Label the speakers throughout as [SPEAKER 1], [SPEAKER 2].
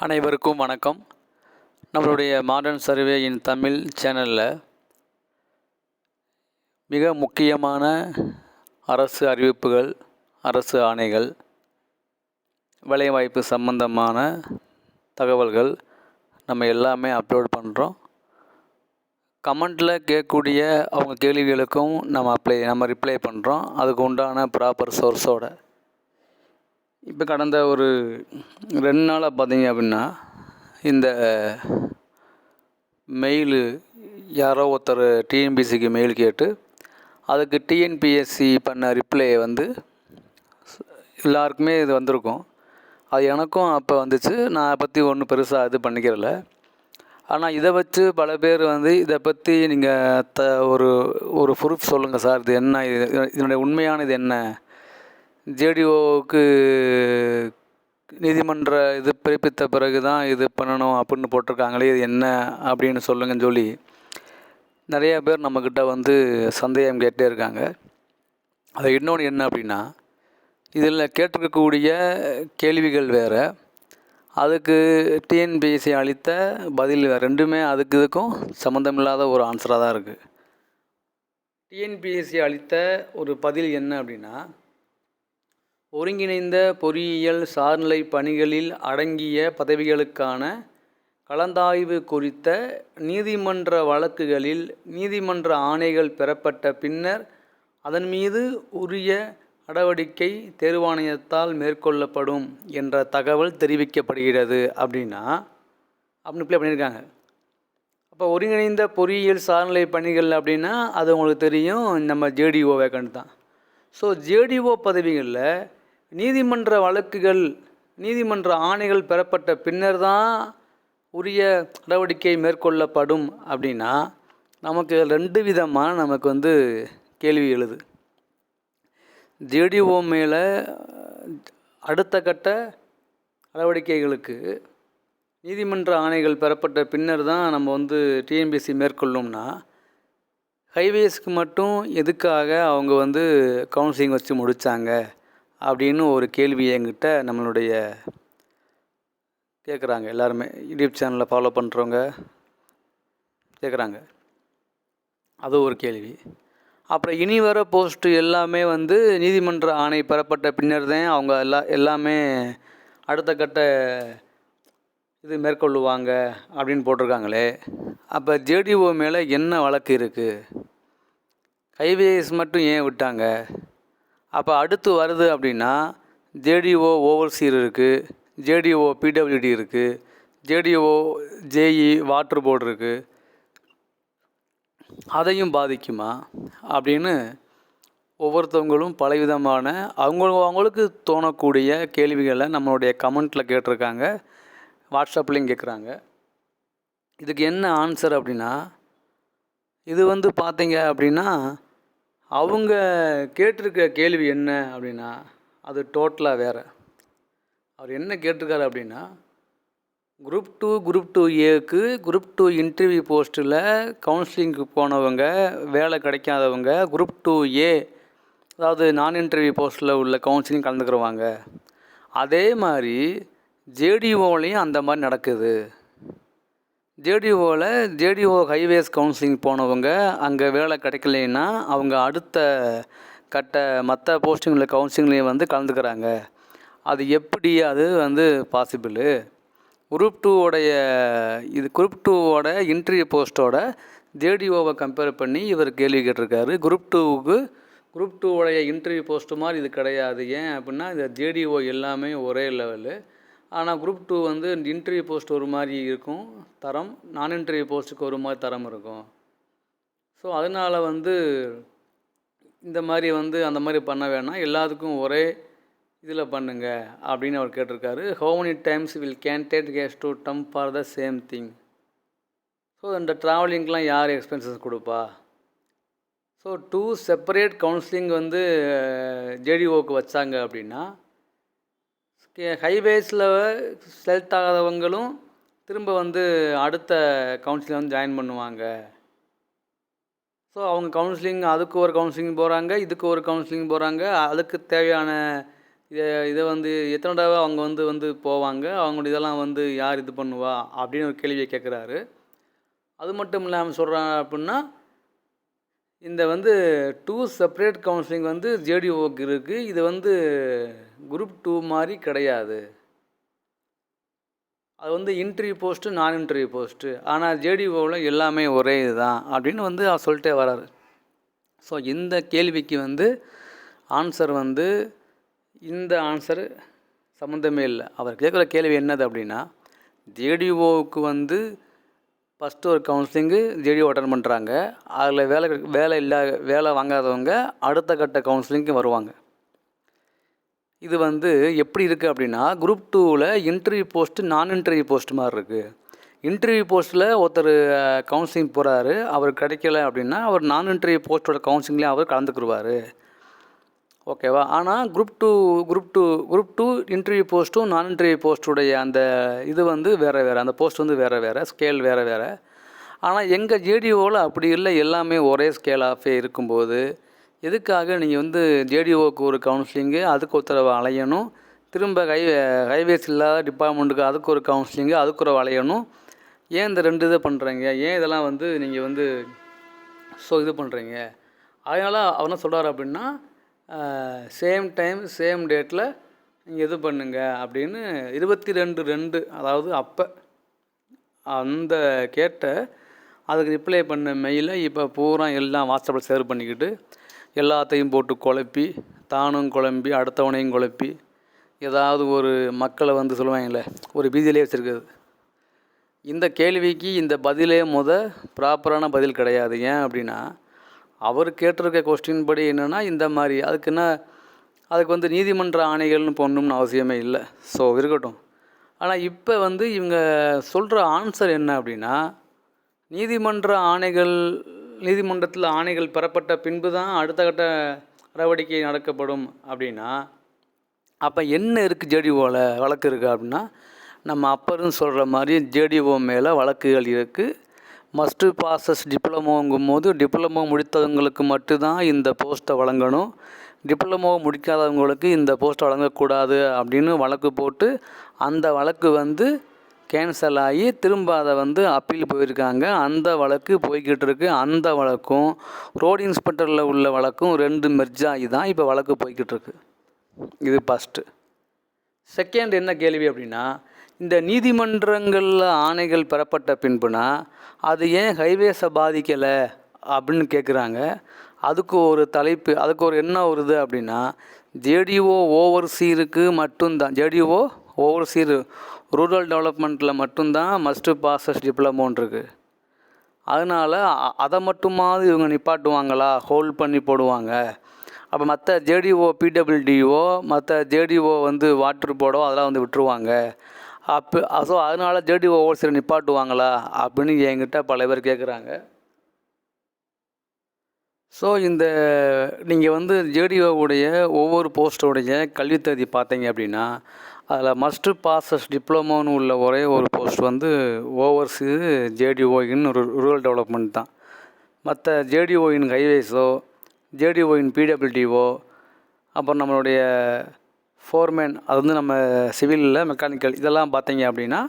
[SPEAKER 1] அனைவருக்கும் வணக்கம். நம்மளுடைய மாடர்ன் சர்வே இன் தமிழ் சேனலில் மிக முக்கியமான அரசு அறிவிப்புகள் அரசு ஆணைகள் வேலைவாய்ப்பு சம்பந்தமான தகவல்கள் நம்ம எல்லாமே அப்லோட் பண்ணுறோம் கமெண்டில் கேட்கக்கூடிய அவங்க கேள்விகளுக்கும் நம்ம அப்ளை நம்ம ரிப்ளை பண்ணுறோம் அதுக்கு உண்டான ப்ராப்பர் சோர்ஸோட இப்போ கடந்த ஒரு ரெண்டு நாளாக பார்த்தீங்க அப்படின்னா இந்த மெயில் யாரோ ஒருத்தர் டிஎன்பிசிக்கு மெயில் கேட்டு அதுக்கு டிஎன்பிஎஸ்சி பண்ண ரிப்ளை வந்து எல்லாருக்குமே இது வந்திருக்கும். அது எனக்கும் அப்போ வந்துச்சு. நான் அதை பற்றி ஒன்றும் பெருசாக இது பண்ணிக்கிறல ஆனால் இதை வச்சு பல பேர் வந்து இதை பற்றி நீங்கள் த ஒரு ஒரு ப்ரூஃப் சொல்லுங்கள் சார். இது என்ன? இது இதனுடைய உண்மையானது என்ன? ஜேடிஓவுக்கு நீதிமன்ற இது பிறப்பித்த பிறகு தான் இது பண்ணணும் அப்படின்னு போட்டிருக்காங்களே இது என்ன அப்படின்னு சொல்லுங்கன்னு சொல்லி நிறையா பேர் நம்மக்கிட்ட வந்து சந்தேகம் கேட்டே இருக்காங்க. அது இன்னொன்று என்ன அப்படின்னா இதில் கேட்டிருக்கக்கூடிய கேள்விகள் வேறு. அதுக்கு டிஎன்பிஎஸ்சி அளித்த பதில் வேறு. ரெண்டுமே அதுக்கு இதுக்கும் சம்மந்தமில்லாத ஒரு ஆன்சராக தான் இருக்குது டிஎன்பிஎஸ்சி அளித்த ஒரு பதில் என்ன அப்படின்னா ஒருங்கிணைந்த பொறியியல் சார்நிலை பணிகளில் அடங்கிய பதவிகளுக்கான கலந்தாய்வு குறித்த நீதிமன்ற வழக்குகளில் நீதிமன்ற ஆணைகள் பெறப்பட்ட பின்னர் அதன் மீது உரிய நடவடிக்கை தேர்வாணையத்தால் மேற்கொள்ளப்படும் என்ற தகவல் தெரிவிக்கப்படுகிறது அப்படின்னா அப்படின்னு ப்ளே பண்ணியிருக்காங்க. அப்போ ஒருங்கிணைந்த பொறியியல் சார்நிலை பணிகள் அப்படின்னா அது உங்களுக்கு தெரியும் நம்ம ஜேடிஓ வேக்கண்ட் தான். ஸோ ஜேடிஓ பதவிகளில் நீதிமன்ற வழக்குகள் நீதிமன்ற ஆணைகள் பெறப்பட்ட பின்னர் தான் உரிய நடவடிக்கை மேற்கொள்ளப்படும் அப்படின்னா நமக்கு ரெண்டு விதமான நமக்கு வந்து கேள்வி எழுது. ஜேடிஓ மேலே அடுத்த கட்ட நடவடிக்கைகளுக்கு நீதிமன்ற ஆணைகள் பெறப்பட்ட பின்னர் தான் நம்ம வந்து டிஎன்பிசி மேற்கொள்ளோம்னா ஹைவேஸ்க்கு மட்டும் எதுக்காக அவங்க வந்து கவுன்சிலிங் வச்சு முடித்தாங்க அப்படின்னு ஒரு கேள்வி என்கிட்ட நம்மளுடைய கேட்குறாங்க எல்லாருமே யூடியூப் சேனலில் ஃபாலோ பண்ணுறவங்க கேட்குறாங்க அது ஒரு கேள்வி. அப்புறம் இனி வர போஸ்ட்டு எல்லாமே வந்து நீதிமன்ற ஆணை பெறப்பட்ட பின்னர் தான் அவங்க எல்லா எல்லாமே அடுத்த கட்ட இது மேற்கொள்ளுவாங்க அப்படின்னு போட்டிருக்காங்களே. அப்போ ஜேடிஓ மேலே என்ன வழக்கு இருக்குது கைவேஸ் மட்டும் ஏன் விட்டாங்க? அப்போ அடுத்து வருது அப்படின்னா ஜேடிஓ ஓவர்சீர் இருக்குது ஜேடிஓ பிடபிள்யூடி இருக்குது ஜேடிஓ ஜேஇ வாட்டர் போர்டு இருக்குது அதையும் பாதிக்குமா? அப்படின்னு ஒவ்வொருத்தவங்களும் பலவிதமான அவங்க அவங்களுக்கு தோணக்கூடிய கேள்விகளை நம்மளுடைய கமெண்ட்டில் கேட்டிருக்காங்க வாட்ஸ்அப்லேயும் கேட்குறாங்க. இதுக்கு என்ன ஆன்சர் அப்படின்னா இது வந்து பார்த்தீங்க அப்படின்னா அவங்க கேட்டிருக்க கேள்வி என்ன அப்படின்னா அது டோட்டலாக வேறு. அவர் என்ன கேட்டிருக்காரு அப்படின்னா குரூப் டூ குரூப் டூ ஏக்கு குரூப் டூ இன்டர்வியூ போஸ்ட்டில் கவுன்சிலிங்க்கு போனவங்க வேலை கிடைக்காதவங்க குரூப் டூ ஏ அதாவது நான் இன்டர்வியூ போஸ்ட்டில் உள்ள கவுன்சிலிங் கலந்துக்கிறவாங்க. அதே மாதிரி ஜேடிஓலையும் அந்த மாதிரி நடக்குது. ஜேடிஓவில் ஜேடிஓ ஹைவேஸ் கவுன்சிலிங் போனவங்க அங்கே வேலை கிடைக்கலைன்னா அவங்க அடுத்த கட்ட மற்ற போஸ்டிங்கில் கவுன்சிலிங்லேயும் வந்து கலந்துக்கிறாங்க. அது எப்படி அது வந்து பாசிபிள் குரூப் டூவோடைய இது குரூப் டூவோட இன்டர்வியூ போஸ்ட்டோட ஜேடிஓவை கம்பேர் பண்ணி இவர் கேள்வி கேட்டிருக்காரு. குரூப் டூவுக்கு குரூப் டூவோடைய இன்டர்வியூ போஸ்ட்டு மாதிரி இது கிடையாது. ஏன் அப்படின்னா இந்த ஜேடிஓ எல்லாமே ஒரே லெவலு ஆனால் குரூப் டூ வந்து இன்டர்வியூ போஸ்ட் ஒரு மாதிரி இருக்கும் தரம். நான் இன்டர்வியூ போஸ்ட்டுக்கு ஒரு மாதிரி தரம் இருக்கும். ஸோ அதனால் வந்து இந்த மாதிரி வந்து அந்த மாதிரி பண்ண வேணாம். எல்லாத்துக்கும் ஒரே இதில் பண்ணுங்க அப்படின்னு அவர் கேட்டிருக்காரு. How many times will candidate case to them for the same thing so இந்த ட்ராவலிங்க்கெலாம் யார் எக்ஸ்பென்சஸ் கொடுப்பா? ஸோ டூ செப்பரேட் கவுன்சிலிங் வந்து ஜேடிஓக்கு வச்சாங்க அப்படின்னா ஹைவேஸில் செலக்ட் ஆகாதவங்களும் திரும்ப வந்து அடுத்த கவுன்சிலிங் வந்து ஜாயின் பண்ணுவாங்க. ஸோ அவங்க கவுன்சிலிங் அதுக்கு ஒரு கவுன்சிலிங் போகிறாங்க இதுக்கு ஒரு கவுன்சிலிங் போகிறாங்க அதுக்கு தேவையான இதை இதை வந்து எத்தனை தடவை அவங்க வந்து வந்து போவாங்க அவங்களுடைய இதெல்லாம் வந்து யார் இது பண்ணுவா அப்படின்னு ஒரு கேள்வியை கேட்குறாரு அது மட்டும் இல்லாமல் சொல்கிறாங்க அப்படின்னா இந்த வந்து டூ செப்பரேட் கவுன்சிலிங் வந்து ஜேடிஓக்கு இருக்குது இது வந்து குரூப் டூ மாதிரி கிடையாது. அது வந்து இன்டர்வியூ போஸ்ட்டு நான் இன்டர்வியூ போஸ்ட்டு ஆனால் ஜேடிஓவில் எல்லாமே ஒரே இதுதான் அப்படின்னு வந்து அவர் சொல்லிட்டே வராரு. ஸோ இந்த கேள்விக்கு வந்து ஆன்சர் வந்து இந்த ஆன்சர் சம்மந்தமே இல்லை. அவர் கேட்குற கேள்வி என்னது அப்படின்னா ஜேடிஓவுக்கு வந்து ஃபஸ்ட்டு ஒரு கவுன்சிலிங்கு ஜேடிஓ அட்டன் பண்ணுறாங்க அதில் வேலை வேலை இல்லாத வேலை வாங்காதவங்க அடுத்த கட்ட கவுன்சிலிங்க்கு வருவாங்க. இது வந்து எப்படி இருக்குது அப்படின்னா குரூப் டூவில் interview post non interview post மாதிரி இருக்குது இன்டர்வியூ போஸ்ட்டில் ஒருத்தர் கவுன்சிலிங் போகிறாரு அவர் கிடைக்கல அப்படின்னா அவர் நான் இன்டர்வியூ போஸ்ட்டோட கவுன்சிலிங்லேயே அவர் கலந்துக்குருவார். ஓகேவா ஆனால் group two group two group two interview போஸ்ட்டும் நான் இன்டர்வியூ போஸ்ட்டுடைய அந்த இது வந்து வேறு வேறு. அந்த போஸ்ட் வந்து வேறு வேறு. ஸ்கேல் வேறு வேறு. ஆனால் எங்கள் ஜேடிஓவில் அப்படி இல்லை. எல்லாமே ஒரே ஸ்கேலாகவே இருக்கும்போது எதுக்காக நீங்கள் வந்து ஜேடிஓக்கு ஒரு கவுன்சிலிங்கு அதுக்கு ஒருத்தரவை அலையணும்? திரும்ப ஹை ஹைவேஸ் இல்லாத டிபார்ட்மெண்ட்டுக்கு அதுக்கு ஒரு கவுன்சிலிங்கு அதுக்கு ஒரு அலையணும்? ஏன் இந்த ரெண்டு இதை பண்ணுறீங்க ஏன் இதெல்லாம் வந்து நீங்கள் வந்து ஸோ இது பண்ணுறீங்க அதனால் அவர் என்ன சொல்கிறார் அப்படின்னா சேம் டைம் சேம் டேட்டில் நீங்கள் இது பண்ணுங்க அப்படின்னு இருபத்தி ரெண்டு ரெண்டு அதாவது அப்போ அந்த கேட்ட அதுக்கு ரிப்ளை பண்ண மெயிலை இப்போ பூரா எல்லாம் வாட்ஸ்அப்பில் ஷேர் பண்ணிக்கிட்டு எல்லாத்தையும் போட்டு குழப்பி தானும் குழம்பி அடுத்தவனையும் குழப்பி ஏதாவது ஒரு மக்களை வந்து சொல்லுவாங்கல்ல ஒரு பீதியிலே வச்சுருக்குது இந்த கேள்விக்கு இந்த பதிலே முத ப்ராப்பரான பதில் கிடையாது. ஏன் அப்படின்னா அவர் கேட்டிருக்க கொஸ்டின் படி என்னென்னா இந்த மாதிரி அதுக்கு என்ன அதுக்கு வந்து நீதிமன்ற ஆணைகள்னு போடணும்னு அவசியமே இல்லை. ஸோ இருக்கட்டும். ஆனால் இப்போ வந்து இவங்க சொல்கிற ஆன்சர் என்ன அப்படின்னா நீதிமன்ற ஆணைகள் நீதிமன்றத்தில் ஆணைகள் பெறப்பட்ட பின்பு தான் அடுத்த கட்ட நடவடிக்கை நடக்கப்படும் அப்படின்னா அப்போ என்ன இருக்குது ஜேடிஓவில் வழக்கு இருக்குது அப்படின்னா நம்ம அப்பருன்னு சொல்கிற மாதிரி ஜேடிஓ மேலே வழக்குகள் இருக்குது மஸ்ட் பாசஸ் டிப்ளமோங்கும் போது டிப்ளமோ முடித்தவங்களுக்கு மட்டும்தான் இந்த போஸ்ட்டை வழங்கணும். டிப்ளமோ முடிக்காதவங்களுக்கு இந்த போஸ்ட்டை வழங்கக்கூடாது அப்படின்னு வழக்கு போட்டு அந்த வழக்கு வந்து கேன்சல் ஆகி திரும்ப அதை வந்து அப்பீல் போயிருக்காங்க. அந்த வழக்கு போய்கிட்டு இருக்கு. அந்த வழக்கும் ரோடு இன்ஸ்பெக்டரில் உள்ள வழக்கும் ரெண்டு மெர்ஜ் ஆகி தான் இப்போ வழக்கு போய்கிட்டு இருக்கு. இது ஃபஸ்ட்டு செகண்ட் என்ன கேள்வி அப்படின்னா இந்த நீதிமன்றங்களில் ஆணைகள் பெறப்பட்ட பின்புனா அது ஏன் ஹைவேஸை பாதிக்கலை அப்படின்னு கேட்குறாங்க அதுக்கு ஒரு தலைப்பு அதுக்கு ஒரு என்ன வருது அப்படின்னா ஜேடிஓ ஓவர்சீருக்கு மட்டும்தான். ஜேடிஓ ஓவர்சீர் ரூரல் டெவலப்மெண்ட்டில் மட்டும்தான் மஸ்ட்டு பாசஸ் டிப்ளமோன் இருக்குது அதனால் அதை மட்டுமாவது இவங்க நிப்பாட்டுவாங்களா? ஹோல்ட் பண்ணி போடுவாங்க. அப்போ மற்ற ஜேடிஓ பிடபிள்யூடிஓ மற்ற ஜேடிஓ வந்து வாட்டர் போர்டோ அதெல்லாம் வந்து விட்டுருவாங்க. அப்போ ஸோ அதனால் ஜேடிஓ ஓவர்சீர் நிப்பாட்டுவாங்களா? அப்படின்னு என்கிட்ட பல பேர் கேட்குறாங்க ஸோ இந்த நீங்கள் வந்து ஜேடிஓவுடைய ஒவ்வொரு போஸ்ட்டோடைய கல்வித்தகுதி பார்த்தீங்க அப்படின்னா அதில் மஸ்ட்டு பாசஸ் டிப்ளமோன்னு உள்ள ஒரே ஒரு போஸ்ட் வந்து ஓவர்ஸு ஜேடிஓஇன்னு ஒரு ரூரல் டெவலப்மெண்ட் தான். மற்ற ஜேடிஓயின் ஹைவேஸோ ஜேடிஓயின் பிடபிள்யூடிஓ அப்புறம் நம்மளுடைய ஃபோர்மேன் அது வந்து நம்ம சிவிலில் மெக்கானிக்கல் இதெல்லாம் பார்த்தீங்க அப்படின்னா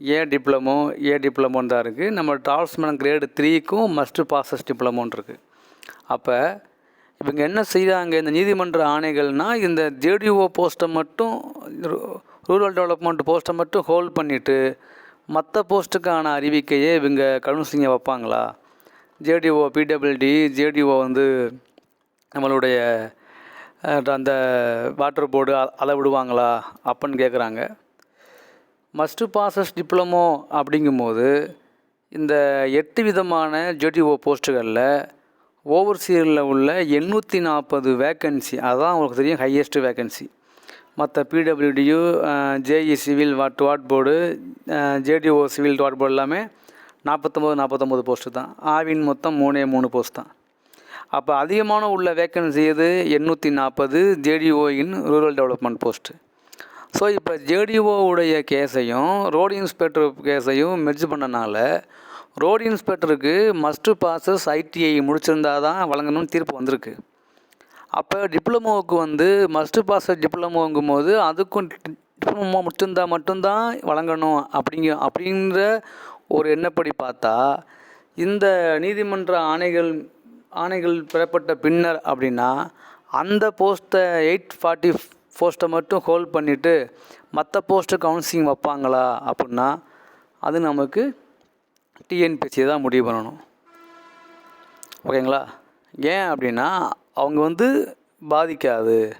[SPEAKER 1] ஏ டிப்ளமோ ஏ டிப்ளமோன்னு தான் இருக்குது நம்ம டிராவல்ஸ்மேன் கிரேடு த்ரீக்கும் மஸ்ட்டு பாசஸ் டிப்ளமோன்னு இருக்குது அப்போ இவங்க என்ன செய்கிறாங்க இந்த நீதிமன்ற ஆணைகள்னால் இந்த ஜேடிஓ போஸ்ட்டை மட்டும் ரூரல் டெவலப்மெண்ட் போஸ்ட்டை மட்டும் ஹோல்ட் பண்ணிவிட்டு மற்ற போஸ்ட்டுக்கான அறிவிக்கையை இவங்க கவுன்சிலிங்கை வைப்பாங்களா? ஜேடிஓ பிடபிள்டி ஜேடிஓ வந்து நம்மளுடைய அந்த வாட்டர் போர்டு அளவிடுவாங்களா? அப்படின்னு கேட்குறாங்க மஸ்ட்டு பாசஸ் டிப்ளமோ அப்படிங்கும்போது இந்த எட்டு விதமான ஜேடிஓ போஸ்ட்டுகளில் ஓவர்சீரில் உள்ள எண்ணூற்றி நாற்பது வேக்கன்சி அதுதான் உங்களுக்கு தெரியும் ஹையஸ்ட் வேக்கன்சி மற்ற PWD JE civil water water board JDO civil water board எல்லாமே நாற்பத்தொம்போது நாற்பத்தொம்போது போஸ்ட்டு தான். ஆவின் மொத்தம் மூணே மூணு போஸ்ட் தான். அப்போ அதிகமான உள்ள வேக்கன்சி எது? எண்ணூற்றி நாற்பது ஜேடிஓயின் ரூரல் டெவலப்மெண்ட் போஸ்ட்டு ஸோ இப்போ ஜேடிஓவுடைய கேஸையும் ரோடு இன்ஸ்பெக்டர் கேஸையும் மெர்ஜ் பண்ணனால ரோடு இன்ஸ்பெக்டருக்கு மஸ்ட்டு பாசஸ் ஐடிஐ முடிச்சிருந்தா தான் வழங்கணும்னு தீர்ப்பு வந்திருக்கு. அப்போ டிப்ளமோவுக்கு வந்து மஸ்ட் பாஸ் டிப்ளமோங்கும் போது அதுக்கும் டிப்ளமோ முடிச்சிருந்தா மட்டும்தான் வழங்கணும் அப்படிங்க அப்படின்ற ஒரு எண்ணப்படி பார்த்தா இந்த நீதிமன்ற ஆணைகள் ஆணைகள் பெறப்பட்ட பின்னர் அப்படின்னா அந்த போஸ்ட்டை எயிட் ஃபார்ட்டி போஸ்ட்டை மட்டும் ஹோல்ட் பண்ணிவிட்டு மற்ற போஸ்ட்டு கவுன்சிலிங் வைப்பாங்களா அப்படின்னா அது நமக்கு டிஎன்பிஎஸ்சி தான் முடிவு பண்ணணும். ஓகேங்களா? ஏன் அப்படின்னா அவங்க வந்து பாதிக்காது.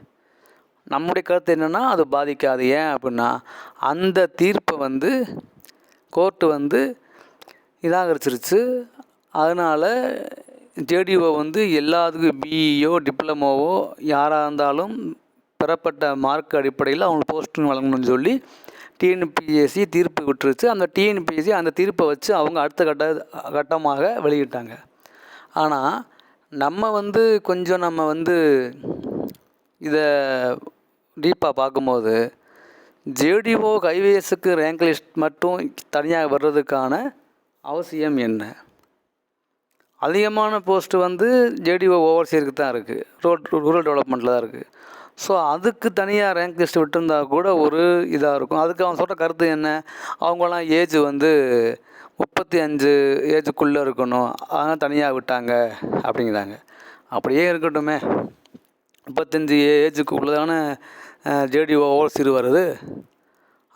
[SPEAKER 1] நம்முடைய கருத்து என்னென்னா அது பாதிக்காது. ஏன் அப்படின்னா அந்த தீர்ப்பை வந்து கோர்ட்டு வந்து நிராகரிச்சிருச்சு. அதனால் ஜேடிஓ வந்து எல்லாத்துக்கும் பிஇஓ டிப்ளமோவோ யாராக இருந்தாலும் பெறப்பட்ட மார்க் அடிப்படையில் அவங்களுக்கு போஸ்டிங் வழங்கணும்னு சொல்லி டிஎன்பிஎஸ்சி தீர்ப்பு விட்டுருச்சு. அந்த டிஎன்பிஎஸ்சி அந்த தீர்ப்பை வச்சு அவங்க அடுத்த கட்ட கட்டமாக வெளியிட்டாங்க. ஆனால் நம்ம வந்து கொஞ்சம் நம்ம வந்து இதை டீப்பாக பார்க்கும்போது ஜேடிஓ கைவேஸுக்கு ரேங்க் லிஸ்ட் மட்டும் தனியாக வர்றதுக்கான அவசியம் என்ன? அதிகமான போஸ்ட்டு வந்து ஜேடிஓ ஓவர்சீருக்கு தான் இருக்குது ரோட் ரூரல் டெவலப்மெண்ட்டில் தான் இருக்குது ஸோ அதுக்கு தனியாக ரேங்க் லிஸ்ட் விட்டுருந்தா கூட ஒரு இதாக இருக்கும். அதுக்கு அவன் சொல்கிற கருத்து என்ன? அவங்களாம் ஏஜ் வந்து முப்பத்தி அஞ்சு ஏஜுக்குள்ளே இருக்கணும். அதனால் தனியாக விட்டாங்க அப்படிங்கிறாங்க. அப்படியே இருக்கட்டுமே. முப்பத்தஞ்சு ஏஜுக்கு உள்ளதான ஜேடிஓ ஓவர்சீர் வருது.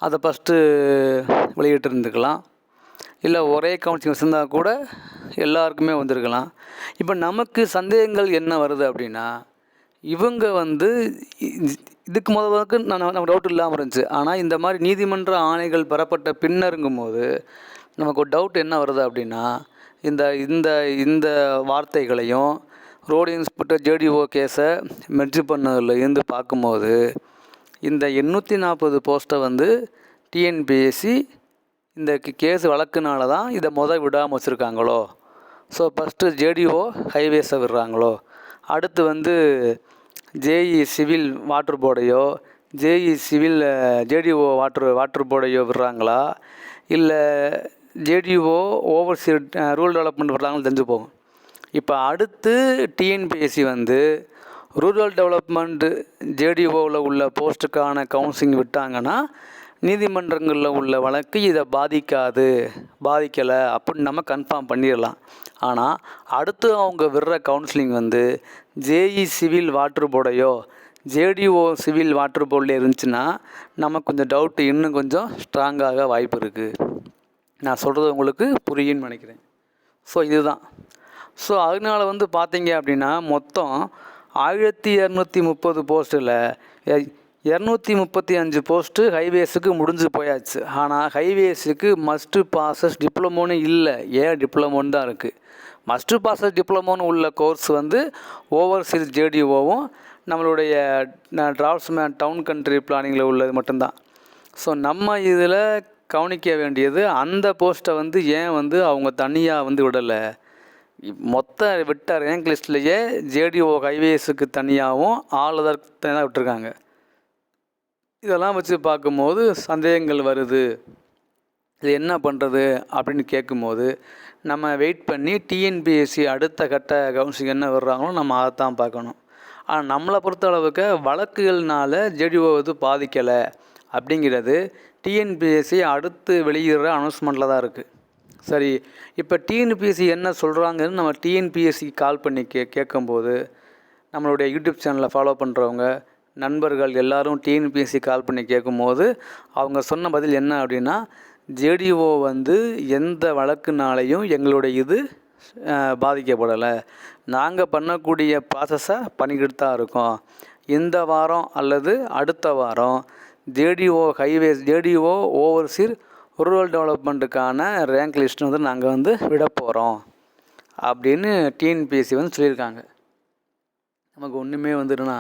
[SPEAKER 1] அதை ஃபஸ்ட்டு வெளியிட்டு இருந்துக்கலாம் இல்லை ஒரே கவுன்சிலிங் வச்சுருந்தா கூட எல்லாருக்குமே வந்திருக்கலாம். இப்போ நமக்கு சந்தேகங்கள் என்ன வருது அப்படின்னா இவங்க வந்து இதுக்கு முதலுக்கு நான் நம்ம டவுட் இல்லாமல் இருந்துச்சு. ஆனால் இந்த மாதிரி நீதிமன்ற ஆணைகள் பெறப்பட்ட பின்னருங்கும் போது நமக்கு ஒரு டவுட் என்ன வருது அப்படின்னா இந்த இந்த இந்த வார்த்தைகளையும் ரோடு இன்ஸ்பெக்டர் ஜேடிஓ கேஸை மெர்ஜி பண்ணதுல இருந்து பார்க்கும்போது இந்த எண்ணூற்றி நாற்பது போஸ்ட்டை வந்து டிஎன்பிஎஸ்சி இந்த கேஸ் வழக்குனால தான் இதை முத விடாமல் வச்சுருக்காங்களோ? ஸோ ஃபஸ்ட்டு ஜேடிஓ ஹைவேஸை விடுறாங்களோ? அடுத்து வந்து JE civil water போர்டையோ JE civil JDO water water போர்டையோ விடுறாங்களா? இல்லை ஜேடிஓ ஓவர்சீர் ரூரல் டெவலப்மெண்ட் விடுறாங்கன்னு தெரிஞ்சு போகும். இப்போ அடுத்து டிஎன்பிஎஸ்சி வந்து ரூரல் டெவலப்மெண்ட் ஜேடிஓவில் உள்ள போஸ்ட்டுக்கான கவுன்சிலிங் விட்டாங்கன்னா நீதிமன்றங்களில் உள்ள வழக்கு இதை பாதிக்காது பாதிக்கலை அப்படின்னு நம்ம கன்ஃபார்ம் பண்ணிடலாம். ஆனால் அடுத்து அவங்க விடுற கவுன்சிலிங் வந்து ஜேஇ சிவில் வாட்டர் போர்டையோ ஜேடிஓ சிவில் வாட்டர் போர்டில் இருந்துச்சுன்னா நமக்கு கொஞ்சம் டவுட்டு இன்னும் கொஞ்சம் ஸ்ட்ராங்காக வாய்ப்பு இருக்குது நான் சொல்கிறது உங்களுக்கு புரியும்னு நினைக்கிறேன். ஸோ இதுதான். ஸோ அதனால வந்து பார்த்தீங்க அப்படின்னா மொத்தம் ஆயிரத்தி இரநூத்தி முப்பது போஸ்ட்டில் இரநூத்தி முப்பத்தி அஞ்சு போஸ்ட்டு ஹைவேஸுக்கு முடிஞ்சு போயாச்சு. ஆனால் ஹைவேஸுக்கு மஸ்ட்டு பாசஸ் டிப்ளமோன்னு இல்லை. ஏன் டிப்ளமோன்னு தான் இருக்குது மஸ்ட்டு பாசஸ் டிப்ளமோன்னு உள்ள கோர்ஸ் வந்து ஓவர்சீஸ் ஜேடிஓவும் நம்மளுடைய டிராஃப்ட்ஸ்மேன் டவுன் கண்ட்ரி பிளானிங்கில் உள்ளது மட்டும்தான். ஸோ நம்ம இதில் கவனிக்க வேண்டியது அந்த போஸ்ட்டை வந்து ஏன் வந்து அவங்க தனியாக வந்து விடலை? மொத்த விட்ட ரேங்க் லிஸ்ட்லேயே ஜேடிஓ ஹைவேஸுக்கு தனியாகவும் ஆல் அதர் தனியாக விட்டுருக்காங்க. இதெல்லாம் வச்சு பார்க்கும்போது சந்தேகங்கள் வருது. இது என்ன பண்ணுறது அப்படின்னு கேட்கும்போது நம்ம வெயிட் பண்ணி டிஎன்பிஎஸ்சி அடுத்த கட்ட கவுன்சிலிங் என்ன வர்றாங்களோ நம்ம அதைத்தான் பார்க்கணும். ஆனால் நம்மளை பொறுத்த அளவுக்கு வழக்குகள்னால ஜேடிஓ இது பாதிக்கலை அப்படிங்கிறது டிஎன்பிஎஸ்சி அடுத்து வெளியிடுற அனௌன்ஸ்மெண்ட்டில் தான் இருக்குது சரி இப்போ டிஎன்பிஎஸ்சி என்ன சொல்கிறாங்கன்னு நம்ம டிஎன்பிஎஸ்சிக்கு கால் பண்ணி கே கேட்கும்போது நம்மளுடைய யூடியூப் சேனலை ஃபாலோ பண்ணுறவங்க நண்பர்கள் எல்லாரும் டிஎன்பிஎஸ்சி கால் பண்ணி கேட்கும்போது அவங்க சொன்ன பதில் என்ன அப்படின்னா ஜேடிஓ வந்து எந்த வழக்குனாலையும் எங்களுடைய இது பாதிக்கப்படலை. நாங்கள் பண்ணக்கூடிய ப்ராசஸை பண்ணிக்கிட்டு தான் இருக்கோம். இந்த வாரம் அல்லது அடுத்த வாரம் JDO highways JDO overseer rural டெவலப்மெண்ட்டுக்கான rank list வந்து நாங்கள் வந்து விட போகிறோம் அப்படின்னு டிஎன்பிஎஸ்சி வந்து சொல்லியிருக்காங்க. நமக்கு ஒன்றுமே வந்துடுனா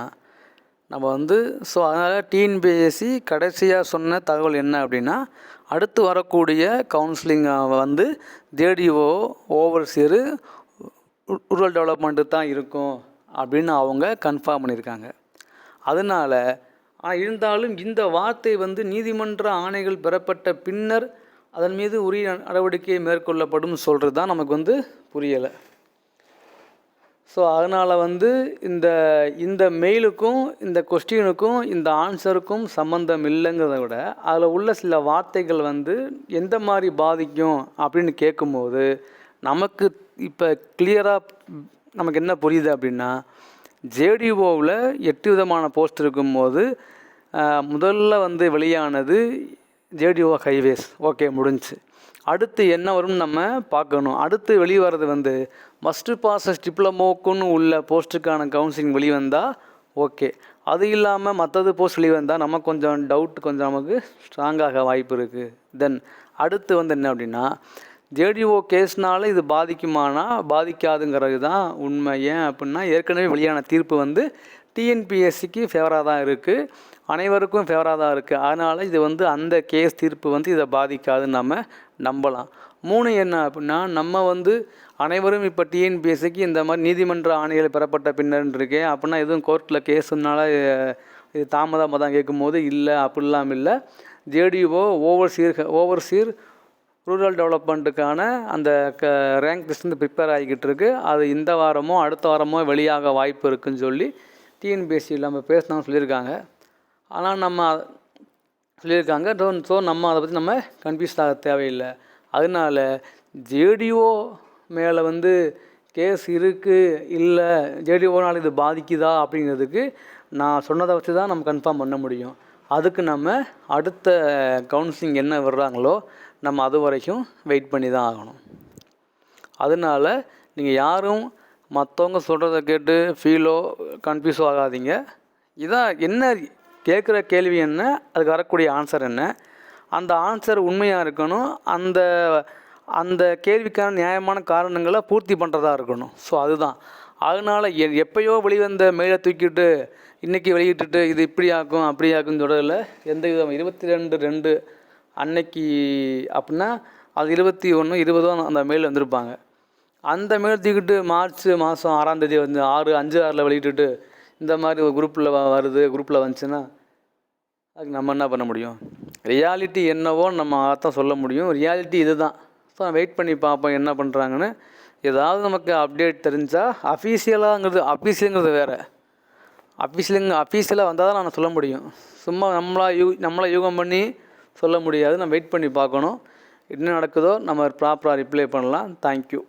[SPEAKER 1] நம்ம வந்து ஸோ அதனால் டிஎன்பிஎஸ்சி கடைசியாக சொன்ன தகவல் என்ன அப்படின்னா அடுத்து வரக்கூடிய கவுன்சிலிங் வந்து ஜேடிஓ ஓவர்சியரு ரூரல் டெவலப்மெண்ட்டு தான் இருக்கும் அப்படின்னு அவங்க கன்ஃபார்ம் பண்ணியிருக்காங்க. அதனால் இருந்தாலும் இந்த வார்த்தை வந்து நீதிமன்ற ஆணைகள் பெறப்பட்ட பின்னர் அதன் மீது உரிய நடவடிக்கை மேற்கொள்ளப்படும் சொல்கிறது தான் நமக்கு வந்து புரியலை. ஸோ அதனால் வந்து இந்த இந்த மெயிலுக்கும் இந்த கொஸ்டினுக்கும் இந்த ஆன்சருக்கும் சம்மந்தம் இல்லைங்கிறத விட அதில் உள்ள சில வார்த்தைகள் வந்து எந்த மாதிரி பாதிக்கும் அப்படின்னு கேட்கும்போது நமக்கு இப்போ கிளியராக நமக்கு என்ன புரியுது அப்படின்னா ஜேடிஓவில் எட்டு விதமான போஸ்ட் இருக்கும்போது முதல்ல வந்து வெளியானது ஜேடிஓ ஹைவேஸ் ஓகே முடிஞ்சுச்சு. அடுத்து என்ன வரும்னு நம்ம பார்க்கணும். அடுத்து வெளியே வர்றது வந்து மஸ்ட் பாசஸ் டிப்ளமோக்குன்னு உள்ள போஸ்ட்டுக்கான கவுன்சிலிங் வெளிவந்தால் ஓகே அது இல்லாமல் மற்றது போஸ்ட் வெளிவந்தால் நம்ம கொஞ்சம் டவுட் கொஞ்சம் நமக்கு ஸ்ட்ராங்காக வாய்ப்பு இருக்குது தென் அடுத்து வந்து என்ன அப்படின்னா ஜேடிஓ கேஸ்னால இது பாதிக்குமானா பாதிக்காதுங்கிறது தான் உண்மை. ஏன் அப்படின்னா ஏற்கனவே வெளியான தீர்ப்பு வந்து டிஎன்பிஎஸ்சிக்கு ஃபேவராக தான் இருக்குது அனைவருக்கும் ஃபேவராக தான் இருக்குது அதனால் இது வந்து அந்த கேஸ் தீர்ப்பு வந்து இதை பாதிக்காதுன்னு நம்ம நம்பலாம். மூணு என்ன அப்படின்னா நம்ம வந்து அனைவரும் இப்போ டிஎன்பிஎஸ்சிக்கு இந்த மாதிரி நீதிமன்ற ஆணைகள் பெறப்பட்ட பின்னர் இருக்கேன். அப்படின்னா எதுவும் கோர்ட்டில் கேஸுனால இது தாமதமாக தான் கேட்கும்போது இல்லை அப்படிலாம் இல்லை. ஜேடிஓ ஓவர்சீர் ஓவர்சீர் ரூரல் டெவலப்மெண்ட்டுக்கான அந்த க ரேங்க் லிஸ்ட் ப்ரிப்பேர் ஆகிக்கிட்டு இருக்குது அது இந்த வாரமோ அடுத்த வாரமோ வெளியாக வாய்ப்பு இருக்குன்னு சொல்லி டிஎன்பிஎஸ்சியில் நம்ம பேசினோம் சொல்லியிருக்காங்க. ஆனால் நம்ம சொல்லியிருக்காங்க. ஸோ நம்ம அதை பற்றி நம்ம கன்ஃபியூஸ் ஆக தேவையில்லை. அதனால ஜேடிஓ மேலே வந்து கேஸ் இருக்குது இல்லை ஜேடிஓனால் இது பாதிக்குதா அப்படிங்கிறதுக்கு நான் சொன்னதை வச்சு தான் நம்ம கன்ஃபார்ம் பண்ண முடியும். அதுக்கு நம்ம அடுத்த கவுன்சிலிங் என்ன வர்றாங்களோ நம்ம அது வரைக்கும் வெயிட் பண்ணி தான் ஆகணும். அதனால நீங்கள் யாரும் மற்றவங்க சொல்கிறத கேட்டு ஃபீலோ கன்ஃபியூஸோ ஆகாதீங்க. இதான் என்ன கேட்குற கேள்வி என்ன? அதுக்கு வரக்கூடிய ஆன்சர் என்ன? அந்த ஆன்சர் உண்மையாக இருக்கணும்? அந்த அந்த கேள்விக்கான நியாயமான காரணங்களை பூர்த்தி பண்ணுறதா இருக்கணும். ஸோ அதுதான். அதனால் எ எப்பயோ வெளிவந்த மெயிலை தூக்கிட்டு இன்றைக்கி வெளியிட்டுட்டு இது இப்படி ஆக்கும் அப்படி ஆக்குன்னு சொல்கிறதில்ல எந்த விதம்? இருபத்தி ரெண்டு ரெண்டு அன்னைக்கு அப்படின்னா அது இருபத்தி ஒன்று இருபதோ அந்த மெயில் வந்திருப்பாங்க. அந்த மெயில் தூக்கிட்டு மார்ச் மாதம் ஆறாம் தேதி வந்து ஆறு அஞ்சு ஆறில் வெளியிட்டுட்டு இந்த மாதிரி ஒரு குரூப்பில் வருது குரூப்பில் வந்துச்சுன்னா அதுக்கு நம்ம என்ன பண்ண முடியும்? ரியாலிட்டி என்னவோ நம்ம அதான் சொல்ல முடியும். ரியாலிட்டி இதுதான். ஸோ வெயிட் பண்ணி பார்ப்போம் என்ன பண்ணுறாங்கன்னு ஏதாவது நமக்கு அப்டேட் தெரிஞ்சால் அஃபீஷியலாங்கிறது அஃபீஷியலுங்கிறது வேறு. அஃபீஷியலுங்க அஃபீஷியலாக வந்தால் தான் நான் சொல்ல முடியும். சும்மா நம்மளா யூ நம்மளா யூகம் பண்ணி சொல்ல முடியாது. நம்ம வெயிட் பண்ணி பார்க்கணும். என்ன நடக்குதோ நம்ம ப்ராப்பராக ரிப்ளை பண்ணலாம். தேங்க்யூ